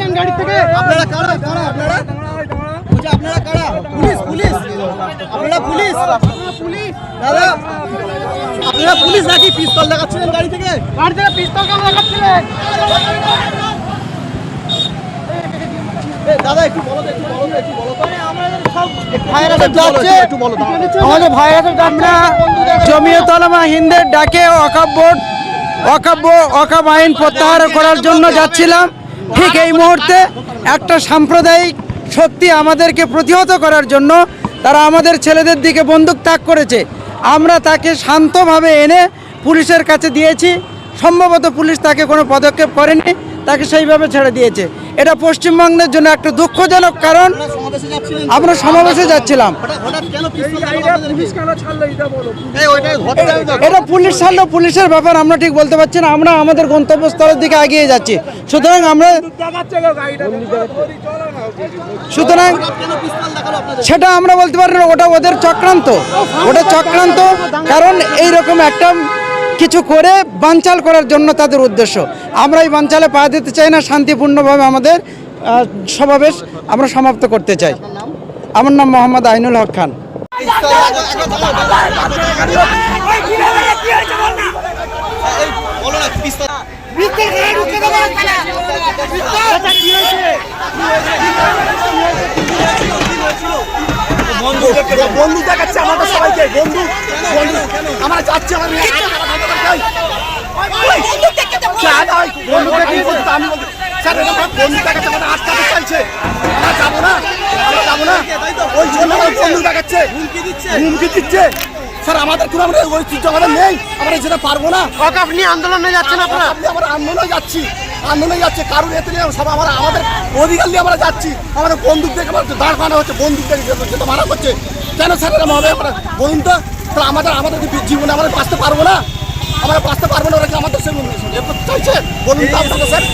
নাকি গাড়ি থেকে? আপনারা কারা? কারা আপনারা? বলছি আপনারা কারা? Police police. আপনারা পুলিশ? পুলিশ দাদা আপনারা পুলিশ নাকি পিস্তল লাগাচ্ছিলেন গাড়ি থেকে? গাড়ি থেকে পিস্তল কেন দাদা একটু বলো একটু বলো একটু বলো। আমাদের জমিয়তলামা হিন্দের ডাকে অকাব বোর্ড অকাব অকাব আইন প্রত্যাহার করার জন্য যাচ্ছিলাম। ঠিক এই মুহূর্তে একটা সাম্প্রদায়িক শক্তি আমাদেরকে প্রতিহত করার জন্য তারা আমাদের ছেলেদের দিকে বন্দুক ত্যাগ করেছে। আমরা তাকে শান্তভাবে এনে পুলিশের কাছে দিয়েছি। সম্ভবত পুলিশ তাকে কোনো পদক্ষেপ করেনি, তাকে সেইভাবে ছেড়ে দিয়েছে। এটা পশ্চিমবঙ্গের জন্য একটা দুঃখজনক কারণ। আমরা সমাবেশে যাচ্ছিলাম। এটা পুলিশ ছাড়লো, পুলিশের ব্যাপার আমরা ঠিক বলতে পারছি না। আমরা আমাদের গন্তব্যস্থলের দিকে এগিয়ে যাচ্ছি। সুতরাং আমরা সুতরাং সেটা আমরা বলতে পারি না, ওটা ওদের চক্রান্ত। ওটা চক্রান্ত, কারণ এই রকম একটা কিছু করে বানচাল করার জন্য তাদের উদ্দেশ্য। আমরা এই বানচালে পা দিতে চাই না, শান্তিপূর্ণভাবে আমাদের সমাবেশ আমরা সমাপ্ত করতে চাই। আমার নাম মোহাম্মদ আইনুল হক খান। বন্দুক দেখাচ্ছে আমাদের সবাইকে, বন্দুক বন্দুক। আমরা যাচ্ছি, আমার দিচ্ছে স্যার আমাদের চিন্তা আমাদের পারব না আপনি আন্দোলনে যাচ্ছি যাচ্ছে এতে সব আমরা আমাদের আমরা যাচ্ছি দেখে দাঁড় হচ্ছে যেতে- কেন স্যার হবে আমরা আমাদের আমাদের জীবনে আমরা বাঁচতে পারব না। আমরা বাঁচতে পারব না ওরা কি আমাদের সঙ্গে চাইছে। বলুন তো স্যার।